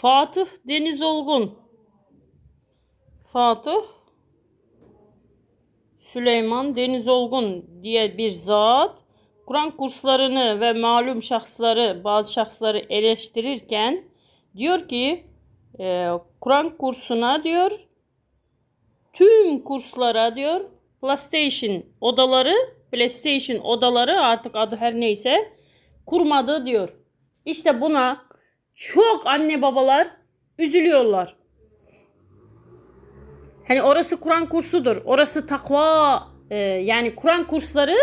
Fatih Deniz Olgun. Fatih Süleyman Deniz Olgun diye bir zat Kur'an kurslarını ve malum şahsları, bazı şahsları eleştirirken diyor ki e, Kur'an kursuna diyor tüm kurslara diyor PlayStation odaları, PlayStation odaları artık adı her neyse kurmadı diyor. İşte buna çok anne babalar üzülüyorlar. Hani orası Kur'an kursudur. Orası takva e, yani Kur'an kursları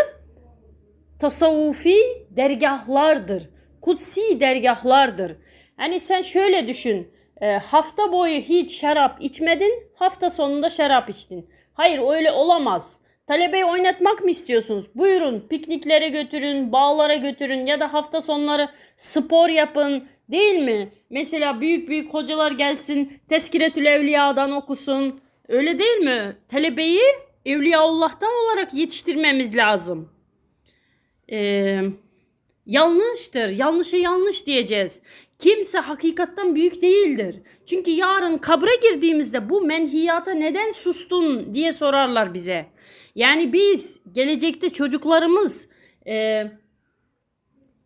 tasavvufi dergahlardır. Kutsi dergahlardır. Hani sen şöyle düşün. e, hafta boyu hiç şarap içmedin, hafta sonunda şarap içtin. Hayır öyle olamaz. Talebeyi oynatmak mı istiyorsunuz? Buyurun pikniklere götürün, bağlara götürün ya da hafta sonları spor yapın değil mi? Mesela büyük büyük hocalar gelsin, Teskiretül Evliya'dan okusun. Öyle değil mi? Talebeyi Evliyaullah'tan olarak yetiştirmemiz lazım. Ee, yanlıştır. Yanlışa yanlış diyeceğiz. Kimse hakikattan büyük değildir. Çünkü yarın kabre girdiğimizde bu menhiyata neden sustun diye sorarlar bize. Yani biz gelecekte çocuklarımız e,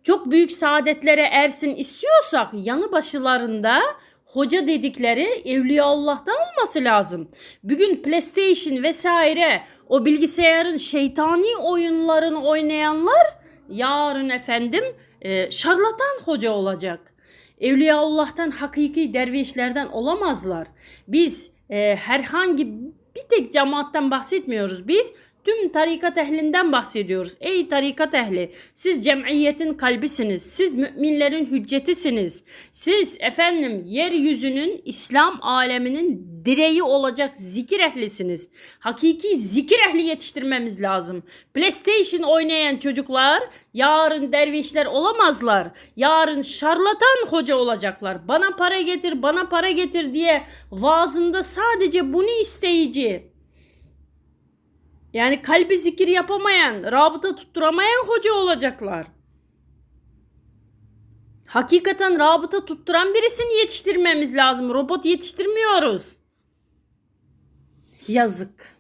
çok büyük saadetlere ersin istiyorsak yanı başlarında hoca dedikleri Evliyaullah'tan olması lazım. Bugün PlayStation vesaire o bilgisayarın şeytani oyunlarını oynayanlar yarın efendim e, şarlatan hoca olacak. Evliyaullah'tan hakiki dervişlerden olamazlar. Biz e, herhangi bir tek cemaatten bahsetmiyoruz. Biz tüm tarikat ehlinden bahsediyoruz. Ey tarikat ehli siz cemiyetin kalbisiniz. Siz müminlerin hüccetisiniz. Siz efendim yeryüzünün İslam aleminin direği olacak zikir ehlisiniz. Hakiki zikir ehli yetiştirmemiz lazım. PlayStation oynayan çocuklar yarın dervişler olamazlar. Yarın şarlatan hoca olacaklar. Bana para getir, bana para getir diye vaazında sadece bunu isteyici. Yani kalbi zikir yapamayan, rabıta tutturamayan hoca olacaklar. Hakikaten rabıta tutturan birisini yetiştirmemiz lazım. Robot yetiştirmiyoruz. Yazık.